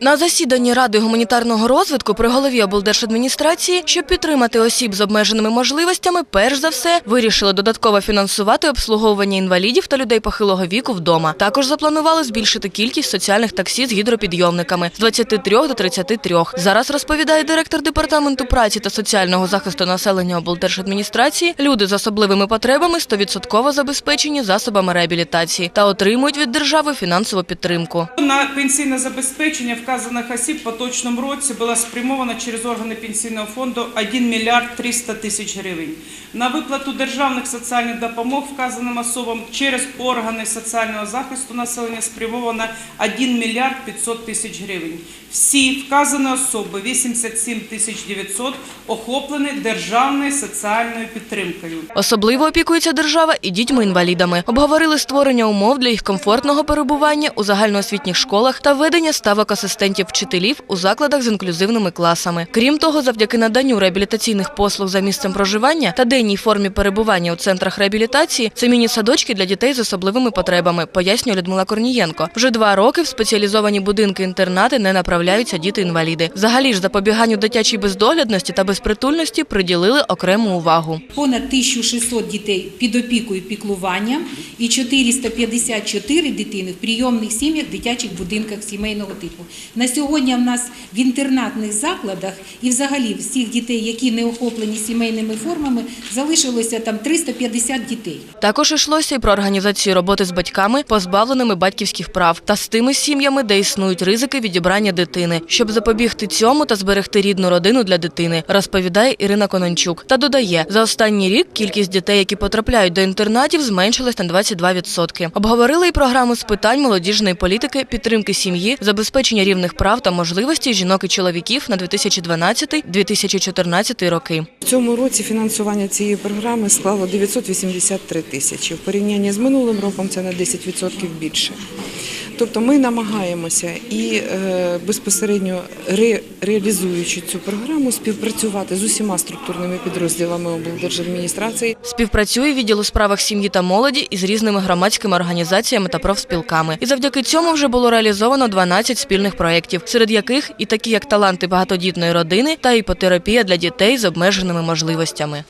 На засіданні Ради гуманітарного розвитку при голові облдержадміністрації, щоб підтримати осіб з обмеженими можливостями, перш за все вирішили додатково фінансувати обслуговування інвалідів та людей похилого віку вдома. Також запланували збільшити кількість соціальних таксі з гідропідйомниками з 23 до 33. Зараз розповідає директор департаменту праці та соціального захисту населення облдержадміністрації. Люди з особливими потребами 100% забезпечені засобами реабілітації та отримують від держави фінансову підтримку. На пенсійне забезпечення вказаних осіб в поточному році було спрямовано через органи пенсійного фонду 1 мільярд 300 тисяч гривень. На виплату державних соціальних допомог вказаним особам через органи соціального захисту населення спрямовано 1 мільярд 500 тисяч гривень. Всі вказані особи, 87 тисяч 900, охоплені державною соціальною підтримкою. Особливо опікується держава і дітьми-інвалідами. Обговорили створення умов для їх комфортного перебування у загальноосвітніх школах та введення ставок асистентів вчителів у закладах з інклюзивними класами. Крім того, завдяки наданню реабілітаційних послуг за місцем проживання та денній формі перебування у центрах реабілітації це міні-садочки для дітей з особливими потребами, пояснює Людмила Корнієнко. Вже два роки в спеціалізовані будинки-інтернати не направляються діти-інваліди. Взагалі ж запобіганню дитячій бездоглядності та безпритульності приділили окрему увагу. Понад 1600 дітей під опікою піклування і 454 дитини в прийомних сім'ях, дитячих будинках сімейного типу. На сьогодні в нас в інтернатних закладах і взагалі всіх дітей, які не охоплені сімейними формами, залишилося там 350 дітей. Також йшлося і про організацію роботи з батьками, позбавленими батьківських прав, та з тими сім'ями, де існують ризики відібрання дитини, щоб запобігти цьому та зберегти рідну родину для дитини, розповідає Ірина Конончук. Та додає, за останній рік кількість дітей, які потрапляють до інтернатів, зменшилась на 22%. Обговорили і програму з питань молодіжної політики, підтримки сім'ї, забезпечення рівних прав та можливостей жінок і чоловіків на 2012-2014 роки. В цьому році фінансування цієї програми склало 983 тисячі. В порівнянні з минулим роком це на 10% більше. Тобто ми намагаємося і е, безпосередньо реалізуючи цю програму, співпрацювати з усіма структурними підрозділами облдержадміністрації. Співпрацює відділ у справах сім'ї та молоді із різними громадськими організаціями та профспілками. І завдяки цьому вже було реалізовано 12 спільних проєктів, серед яких і такі як таланти багатодітної родини та іпотерапія для дітей з обмеженими можливостями.